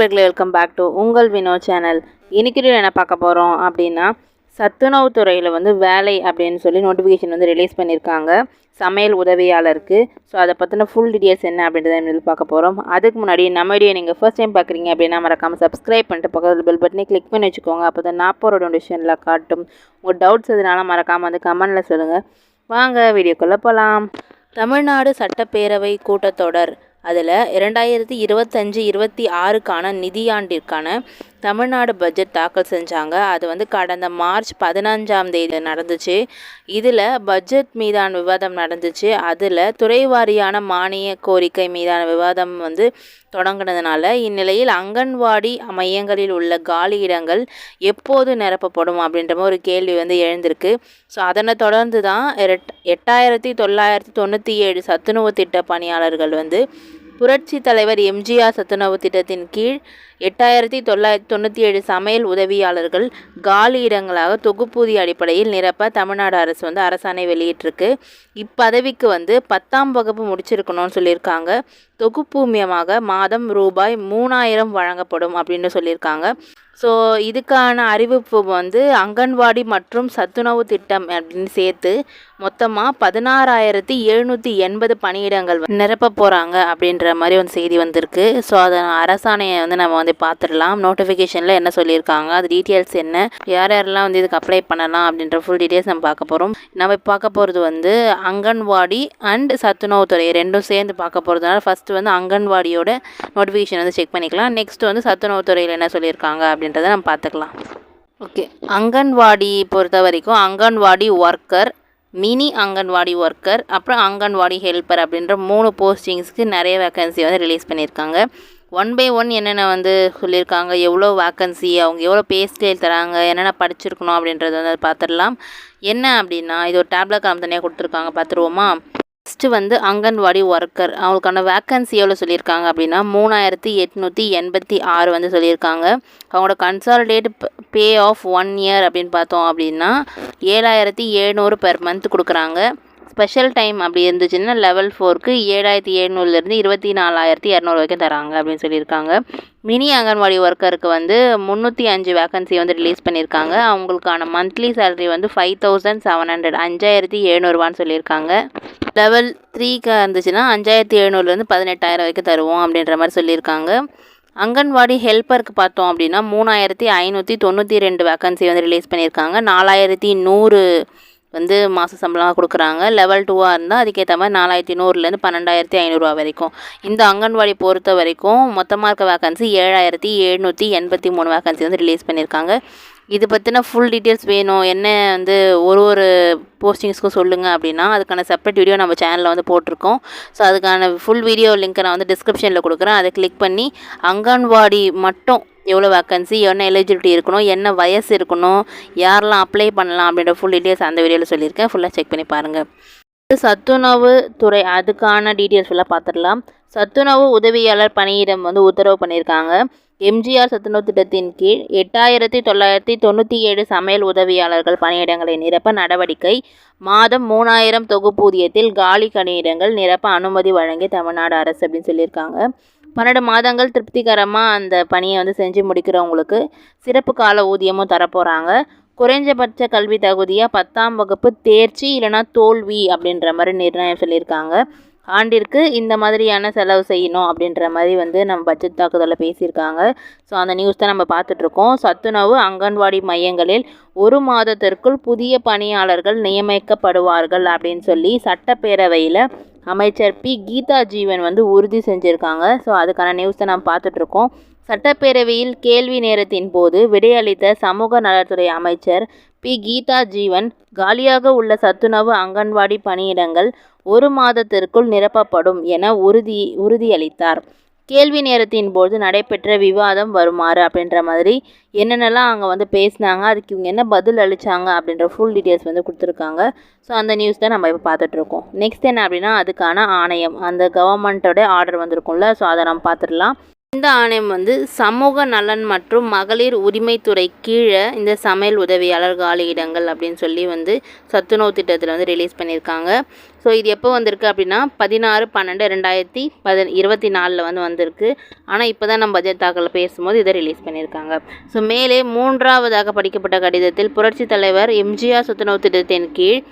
நண்பர்களே welcome back to உங்கள் Vino channel இன்றைக்கி என்ன பார்க்க போகிறோம் அப்படின்னா சத்துணவு துறையில் வந்து வேலை அப்படின்னு சொல்லி நோட்டிஃபிகேஷன் வந்து ரிலீஸ் பண்ணியிருக்காங்க. சமையல் உதவியாளருக்கு. ஸோ அதை பற்றின ஃபுல் டீட்டெயில்ஸ் என்ன அப்படின்றத நம்ம பார்க்க போகிறோம் அதுக்கு முன்னாடி நம்ம வீடியோ நீங்கள் ஃபர்ஸ்ட் டைம் பார்க்குறீங்க அப்படின்னா மறக்காமல் சப்ஸ்கிரைப் பண்ணிட்டு பக்கத்தில் பெல் பட்டனே கிளிக் பண்ணி வச்சுக்கோங்க. அப்போ தான் நான் போகிற நோட்டிஃபிகேஷனில் காட்டும். உங்கள் டவுட்ஸ் எதுனால மறக்காமல் வந்து கமெண்டில் சொல்லுங்கள் வாங்க வீடியோக்குள்ளே போகலாம் தமிழ்நாடு சட்டப்பேரவை கூட்டத்தொடர். அதில் இரண்டாயிரத்தி இருபத்தஞ்சி இருபத்தி ஆறுக்கான நிதியாண்டிற்கான தமிழ்நாடு பட்ஜெட் தாக்கல் செஞ்சாங்க. அது வந்து கடந்த மார்ச் பதினஞ்சாம் தேதி நடந்துச்சு. இதில் பட்ஜெட் மீதான விவாதம் நடந்துச்சு. அதில் துறை வாரியான மானிய கோரிக்கை மீதான விவாதம் வந்து தொடங்கினதுனால இந்நிலையில் அங்கன்வாடி மையங்களில் உள்ள காலி இடங்கள் எப்போது நிரப்பப்படும் அப்படின்ற ஒரு கேள்வி வந்து எழுந்திருக்கு. ஸோ அதனை தொடர்ந்து தான் எட் எட்டாயிரத்தி தொள்ளாயிரத்தி தொண்ணூற்றி ஏழு சத்துணவு திட்ட பணியாளர்கள் வந்து புரட்சி தலைவர் எம்ஜிஆர் சத்துணவு திட்டத்தின் கீழ் எட்டாயிரத்தி தொள்ளாயிரத்தி தொண்ணூற்றி ஏழு சமையல் உதவியாளர்கள் காலி இடங்களாக தொகுப்பூதிய அடிப்படையில் நிரப்ப தமிழ்நாடு அரசு வந்து அரசாணை வெளியிட்டிருக்கு. இப்பதவிக்கு வந்து பத்தாம் வகுப்பு முடிச்சிருக்கணும்னு சொல்லியிருக்காங்க. தொகுப்பூமியமாக மாதம் ரூபாய் மூணாயிரம் வழங்கப்படும் அப்படின்னு சொல்லியிருக்காங்க. ஸோ இதுக்கான அறிவிப்பு வந்து அங்கன்வாடி மற்றும் சத்துணவு திட்டம் அப்படின்னு சேர்த்து மொத்தமாக பதினாறாயிரத்தி எழுநூற்றி எண்பது பணியிடங்கள் நிரப்ப போகிறாங்க அப்படின்ற மாதிரி ஒரு செய்தி வந்திருக்கு. ஸோ அதை அரசாணையை வந்து நம்ம வந்து பார்த்துடலாம். நோட்டிஃபிகேஷனில் என்ன சொல்லியிருக்காங்க அது டீட்டெயில்ஸ் என்ன யார் யாரெல்லாம் வந்து இதுக்கு அப்ளை பண்ணலாம் அப்படின்ற ஃபுல் டீட்டெயில்ஸ் நம்ம பார்க்க போகிறோம் நம்ம பார்க்க போகிறது வந்து அங்கன்வாடி அண்ட் சத்துணவுத்துறை ரெண்டும் சேர்ந்து பார்க்க போகிறதுனால ஃபஸ்ட்டு வந்து அங்கன்வாடியோட நோட்டிஃபிகேஷன் வந்து செக் பண்ணிக்கலாம். நெக்ஸ்ட் வந்து சத்துணவுத்துறையில் என்ன சொல்லியிருக்காங்க அப்படின்றத நம்ம பார்த்துக்கலாம். ஓகே அங்கன்வாடி பொறுத்த வரைக்கும் anganwadi worker mini anganwadi worker அப்புறம் அங்கன்வாடி ஹெல்ப்பர் அப்படின்ற மூணு போஸ்டிங்ஸ்க்கு நிறைய வேக்கன்சி வந்து ரிலீஸ் பண்ணியிருக்காங்க. ஒன் பை ஒன் என்னென்ன வந்து சொல்லியிருக்காங்க எவ்வளோ வேக்கன்சி அவங்க எவ்வளோ பே ஸ்கேல் தராங்க என்னென்ன படிச்சிருக்கணும் அப்படின்றத வந்து பார்த்துடலாம். என்ன அப்படின்னா இது ஒரு டேப்லெட் காம் தனியாக கொடுத்துருக்காங்க பார்த்துருவோமா? ஃபஸ்ட்டு வந்து அங்கன்வாடி ஒர்க்கர் அவங்களுக்கான வேக்கன்சி எவ்வளோ சொல்லியிருக்காங்க அப்படின்னா மூணாயிரத்தி எட்நூற்றி எண்பத்தி ஆறு வந்து சொல்லியிருக்காங்க. அவங்களோட consolidate pay of one year அப்படின்னு பார்த்தோம் அப்படின்னா ஏழாயிரத்தி எழுநூறு பெர் மந்த் கொடுக்குறாங்க. ஸ்பெஷல் டைம் அப்படி இருந்துச்சுன்னா லெவல் ஃபோருக்கு ஏழாயிரத்தி எழுநூறுலேருந்து இருபத்தி நாலாயிரத்தி இரநூறு வரைக்கும் தராங்க அப்படின்னு சொல்லியிருக்காங்க. மினி அங்கன்வாடி ஒர்க்கருக்கு வந்து முந்நூற்றி அஞ்சு வேக்கன்சி வந்து ரிலீஸ் பண்ணியிருக்காங்க. அவங்களுக்கான மந்த்லி சேலரி வந்து ஃபைவ் தௌசண்ட் செவன் ஹண்ட்ரட் அஞ்சாயிரத்தி எழுநூறுவான்னு சொல்லியிருக்காங்க. லெவல் த்ரீக்கு இருந்துச்சுன்னா அஞ்சாயிரத்தி எழுநூறுலேருந்து பதினெட்டாயிரம் வரைக்கும் தருவோம் அப்படின்ற மாதிரி சொல்லியிருக்காங்க. அங்கன்வாடி ஹெல்ப்பருக்கு பார்த்தோம் அப்படின்னா மூணாயிரத்தி ஐநூற்றி தொண்ணூற்றி ரெண்டு வேக்கன்சி வந்து ரிலீஸ் பண்ணியிருக்காங்க. நாலாயிரத்தி நூறு வந்து மாத சம்பளமாக கொடுக்குறாங்க. லெவல் டூவாக இருந்தால் அதுக்கேற்ற மாதிரி நாலாயிரத்தி நூறுலேருந்து பன்னெண்டாயிரத்தி ஐநூறுரூவா வரைக்கும். இந்த அங்கன்வாடி பொறுத்த வரைக்கும் மொத்தமாக இருக்க வேக்கன்சி ஏழாயிரத்தி எழுநூற்றி எண்பத்தி மூணு வேக்கன்சி வந்து ரிலீஸ் பண்ணியிருக்காங்க. இது பற்றின ஃபுல் டீட்டெயில்ஸ் வேணும். என்ன வந்து ஒரு ஒரு போஸ்டிங்ஸ்க்கும் சொல்லுங்கள் அப்படின்னா அதுக்கான செப்பரேட் வீடியோ நம்ம சேனலில் வந்து போட்டிருக்கோம். ஸோ அதுக்கான ஃபுல் வீடியோ லிங்க்கை நான் வந்து டிஸ்கிரிப்ஷனில் கொடுக்குறேன். அதை கிளிக் பண்ணி அங்கன்வாடி மட்டும் எவ்வளோ வேக்கன்சி என்ன எலிஜிபிலிட்டி இருக்கணும் என்ன வயசு இருக்கணும் யாரெல்லாம் அப்ளை பண்ணலாம் அப்படின்ற ஃபுல் டீட்டெயில்ஸ் அந்த வீடியோவில் சொல்லியிருக்கேன். ஃபுல்லாக செக் பண்ணி பாருங்கள் சத்துணவு துறை அதுக்கான டீட்டெயில்ஸ் ஃபுல்லாக பார்த்துடலாம் சத்துணவு உதவியாளர் பணியிடம் வந்து உத்தரவு பண்ணியிருக்காங்க. எம்ஜிஆர் சத்துணவு திட்டத்தின் கீழ் எட்டாயிரத்தி தொள்ளாயிரத்தி தொண்ணூற்றி ஏழு சமையல் உதவியாளர்கள் பணியிடங்களை நிரப்ப நடவடிக்கை. மாதம் மூணாயிரம் தொகுப்பூதியத்தில் காலி பணியிடங்கள் நிரப்ப அனுமதி வழங்கி தமிழ்நாடு அரசு அப்படின்னு சொல்லியிருக்காங்க. பன்னெண்டு மாதங்கள் திருப்திகரமாக அந்த பணியை வந்து செஞ்சு முடிக்கிறவங்களுக்கு சிறப்பு கால ஊதியமும் தரப்போகிறாங்க குறைஞ்சபட்ச கல்வி தகுதியாக பத்தாம் வகுப்பு தேர்ச்சி இல்லைனா தோல்வி அப்படின்ற மாதிரி நிர்ணயம் சொல்லியிருக்காங்க. ஆண்டிற்கு இந்த மாதிரியான செலவு செய்யணும் அப்படின்ற மாதிரி வந்து நம்ம பட்ஜெட் தாக்குதலில் பேசியிருக்காங்க. ஸோ அந்த நியூஸ் தான் நம்ம பார்த்துட்ருக்கோம். சத்துணவு அங்கன்வாடி மையங்களில் ஒரு மாதத்திற்குள் புதிய பணியாளர்கள் நியமிக்கப்படுவார்கள் அப்படின்னு சொல்லி சட்டப்பேரவையில் அமைச்சர் பி கீதா ஜீவன் வந்து உறுதி செஞ்சுருக்காங்க. ஸோ அதுக்கான நியூஸை நம்ம பார்த்துட்ருக்கோம். சட்டப்பேரவையில் கேள்வி நேரத்தின் போது விடையளித்த சமூக நலத்துறை அமைச்சர் பி. கீதா ஜீவன் காலியாக உள்ள சத்துணவு அங்கன்வாடி பணியிடங்கள் ஒரு மாதத்திற்குள் நிரப்பப்படும் என உறுதி உறுதியளித்தார். கேள்வி நேரத்தின் போது நடைபெற்ற விவாதம் வருமாறு அப்படின்ற மாதிரி என்னென்னலாம் அங்கே வந்து பேசினாங்க அதுக்கு இவங்க என்ன பதில் அளித்தாங்க அப்படின்ற ஃபுல் டீட்டெயில்ஸ் வந்து கொடுத்துருக்காங்க. ஸோ அந்த நியூஸ் தான் நம்ம இப்போ பார்த்துட்ருக்கோம். நெக்ஸ்ட் என்ன அப்படின்னா அதுக்கான ஆணையம் அந்த கவர்மெண்ட்டோட ஆர்டர் வந்திருக்கும்ல ஸோ அதை நம்ம பார்த்துடலாம். இந்த ஆணையம் வந்து சமூக நலன் மற்றும் மகளிர் உரிமைத்துறை கீழே இந்த சமையல் உதவியாளர் காலியிடங்கள் அப்படின்னு சொல்லி வந்து சத்துணவு திட்டத்தில் வந்து ரிலீஸ் பண்ணியிருக்காங்க. ஸோ இது எப்போ வந்திருக்கு அப்படின்னா பதினாறு பன்னெண்டு ரெண்டாயிரத்தி பதி இருபத்தி நாலில் வந்து வந்திருக்கு. ஆனால் இப்போ தான் நம்ம பட்ஜெட் தாக்கல் பேசும்போது இதை ரிலீஸ் பண்ணியிருக்காங்க. ஸோ மேலே மூன்றாவதாக படிக்கப்பட்ட கடிதத்தில் புரட்சித் தலைவர் எம்ஜிஆர் சத்துணவு திட்டத்தின் கீழ்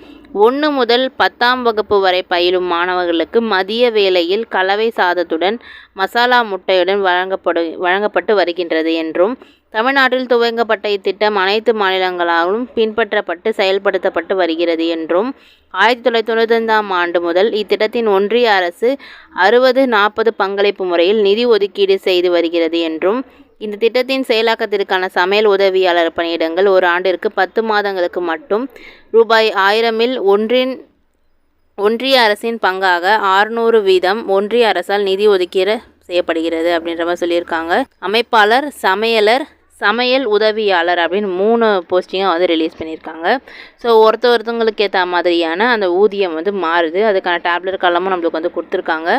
ஒன்று முதல் பத்தாம் வகுப்பு வரை பயிலும் மாணவர்களுக்கு மதிய வேளையில் கலவை சாதத்துடன் மசாலா முட்டையுடன் வழங்கப்படு வழங்கப்பட்டு வருகின்றது என்றும் தமிழ்நாட்டில் துவங்கப்பட்ட இத்திட்டம் அனைத்து மாநிலங்களாலும் பின்பற்றப்பட்டு செயல்படுத்தப்பட்டு வருகிறது என்றும் ஆயிரத்தி தொள்ளாயிரத்தி தொண்ணூத்தைந்தாம் ஆண்டு முதல் இத்திட்டத்தின் ஒன்றிய அரசு அறுபது நாற்பது பங்களிப்பு முறையில் நிதி ஒதுக்கீடு செய்து வருகிறது என்றும் இந்த திட்டத்தின் செயலாக்கத்திற்கான சமையல் உதவியாளர் பணியிடங்கள் ஒரு ஆண்டிற்கு பத்து மாதங்களுக்கு மட்டும் ரூபாய் ஆயிரமில் ஒன்றின் ஒன்றிய அரசின் பங்காக ஆறுநூறு வீதம் ஒன்றிய அரசால் நிதி ஒதுக்கீடு செய்யப்படுகிறது அப்படின்ற மாதிரி சொல்லியிருக்காங்க. அமைப்பாளர் சமையலர் சமையல் உதவியாளர் அப்படின்னு மூணு போஸ்டிங்காக வந்து ரிலீஸ் பண்ணியிருக்காங்க. ஸோ ஒருத்த ஒருத்தவங்களுக்கு ஏற்ற மாதிரியான அந்த ஊதியம் வந்து மாறுது. அதுக்கான டேப்லெட் கலமும் நம்மளுக்கு வந்து கொடுத்துருக்காங்க.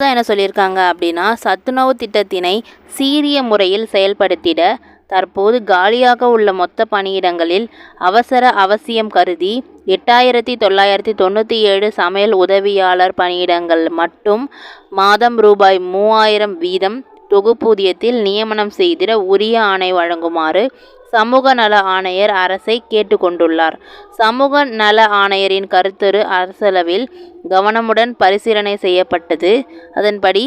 தான் என்ன சொல்லியிருக்காங்க அப்படின்னா சத்துணவு திட்டத்தினை சீரிய முறையில் செயல்படுத்திட தற்போது காலியாக உள்ள மொத்த பணியிடங்களில் அவசர அவசியம் கருதி எட்டாயிரத்தி தொள்ளாயிரத்தி தொண்ணூற்றி ஏழு சமையல் உதவியாளர் பணியிடங்கள் மட்டும் மாதம் ரூபாய் மூவாயிரம் வீதம் தொகுப்பூதியத்தில் நியமனம் செய்திட உரிய ஆணை வழங்குமாறு சமூக நல ஆணையர் அரசை கேட்டுக்கொண்டுள்ளார். சமூக நல ஆணையரின் கருத்துரு அரசளவில் கவனமுடன் பரிசீலனை செய்யப்பட்டது. அதன்படி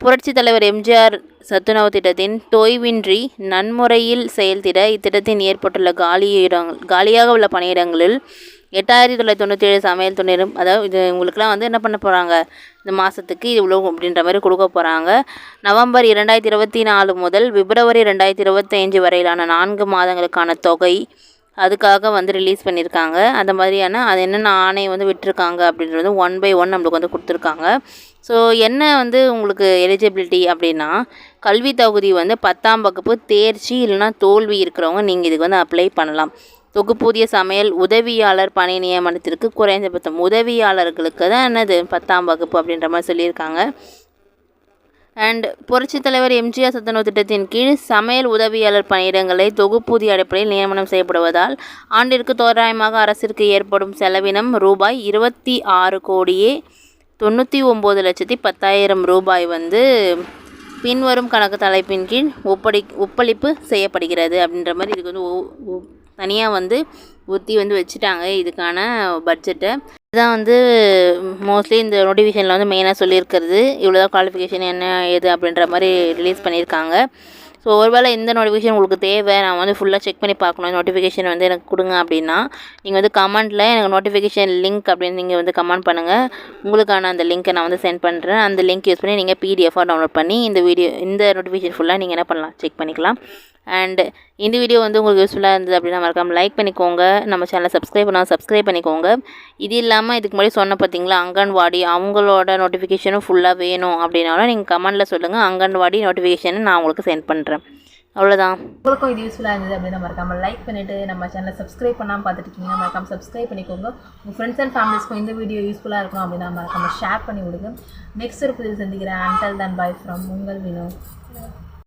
புரட்சித் தலைவர் எம்ஜிஆர் சத்துணவு திட்டத்தின் தொய்வின்றி நன்முறையில் செயல்திட இத்திட்டத்தின் ஏற்பட்டுள்ள காலியிடங் காலியாக உள்ள பணியிடங்களில் எட்டாயிரத்தி தொள்ளாயிரத்தி தொண்ணூற்றி ஏழு சமையல் துணிரும் அதாவது இது உங்களுக்குலாம் வந்து என்ன பண்ண போகிறாங்க இந்த மாதத்துக்கு இது இவ்வளோ அப்படின்ற மாதிரி கொடுக்க போகிறாங்க நவம்பர் இரண்டாயிரத்தி இருபத்தி நாலு முதல் பிப்ரவரி ரெண்டாயிரத்தி இருபத்தஞ்சு வரையிலான நான்கு மாதங்களுக்கான தொகை அதுக்காக வந்து ரிலீஸ் பண்ணியிருக்காங்க. அந்த மாதிரியான அது என்னென்ன ஆணையை வந்து விட்டுருக்காங்க அப்படின்றது ஒன் பை ஒன் நம்மளுக்கு வந்து கொடுத்துருக்காங்க. ஸோ என்ன வந்து உங்களுக்கு எலிஜிபிலிட்டி அப்படின்னா கல்வி தகுதி வந்து பத்தாம் வகுப்பு தேர்ச்சி இல்லைன்னா தோல்வி இருக்கிறவங்க நீங்கள் இதுக்கு வந்து அப்ளை பண்ணலாம். தொகுப்பூதிய சமையல் உதவியாளர் பணி நியமனத்திற்கு குறைந்தபட்சம் உதவியாளர்களுக்கு தான் என்னது பத்தாம் வகுப்பு அப்படின்ற மாதிரி சொல்லியிருக்காங்க. அண்ட் புரட்சித் தலைவர் எம்ஜிஆர் சத்துணவு திட்டத்தின் கீழ் சமையல் உதவியாளர் பணியிடங்களை தொகுப்பூதிய அடிப்படையில் நியமனம் செய்யப்படுவதால் ஆண்டிற்கு தோராயமாக அரசிற்கு ஏற்படும் செலவினம் ரூபாய் இருபத்தி ஆறு கோடியே தொண்ணூற்றி ஒம்பது லட்சத்தி பத்தாயிரம் ரூபாய் வந்து பின்வரும் கணக்கு தலைப்பின் கீழ் ஒப்படை ஒப்பளிப்பு செய்யப்படுகிறது அப்படின்ற மாதிரி இதுக்கு வந்து தனியாக வந்து ஒத்தி வந்து வச்சுட்டாங்க. இதுக்கான பட்ஜெட்டை இதுதான் வந்து மோஸ்ட்லி இந்த நோட்டிஃபிகேஷனில் வந்து மெயினாக சொல்லியிருக்கிறது. இவ்வளோ தான் குவாலிஃபிகேஷன் என்ன ஏது அப்படின்ற மாதிரி ரிலீஸ் பண்ணியிருக்காங்க. ஸோ ஒருவேளை இந்த நோட்டிஃபிகேஷன் உங்களுக்கு தேவை நான் வந்து ஃபுல்லாக செக் பண்ணி பார்க்கணும். நோட்டிஃபிகேஷன் வந்து எனக்கு கொடுங்க அப்படின்னா நீங்கள் வந்து கமெண்ட்டில் எனக்கு நோட்டிஃபிகேஷன் லிங்க் அப்படின்னு நீங்கள் வந்து கமெண்ட் பண்ணுங்கள் உங்களுக்கான அந்த லிங்க்கை நான் வந்து சென்ட் பண்ணுறேன் அந்த லிங்க் யூஸ் பண்ணி நீங்கள் பிடிஎஃபாக டவுன்லோட் பண்ணி இந்த வீடியோ இந்த நோட்டிஃபிகேஷன் ஃபுல்லாக நீங்கள் என்ன பண்ணலாம் செக் பண்ணிக்கலாம். அண்ட் இந்த வீடியோ வந்து உங்களுக்கு யூஸ்ஃபுல்லாக இருந்தது அப்படின்னா மறக்காமல் லைக் பண்ணிக்கோங்க. நம்ம சேனலை சப்ஸ்கிரைப் பண்ணால் சப்ஸ்கிரைப் பண்ணிக்கோங்க. இது இல்லாமல் இதுக்கு முன்னாடி சொன்ன பார்த்தீங்களா அங்கன்வாடி அவங்களோட நோட்டிஃபிகேஷனும் ஃபுல்லாக வேணும் அப்படின்னாலும் நீங்கள் கமெண்ட்டில் சொல்லுங்கள் அங்கன்வாடி நோட்டிஃபிகேஷனை நான் உங்களுக்கு சென்ட் பண்ணுறேன் அவ்வளோதான் உங்களுக்கும் இது யூஸ்ஃபுல்லாக இருந்தது அப்படின்னு மறக்காமல் லைக் பண்ணிவிட்டு நம்ம சேனலை சப்ஸ்கிரைப் பண்ணாமல் பார்த்துட்டு இருக்கீங்க மறக்காமல் சப்ஸ்கிரைப் பண்ணிக்கோங்க. உங்கள் ஃப்ரெண்ட்ஸ் அண்ட் ஃபேமிலிஸ்க்கும் இந்த வீடியோ யூஸ்ஃபுல்லாக இருக்கும் அப்படின்னா மறக்காமல் ஷேர் பண்ணி விடுங்க. நெக்ஸ்ட் ஒரு புதிய சந்திக்கிறேன். அண்டல் தன் பாய் ஃப்ரம் உங்கள் வினோ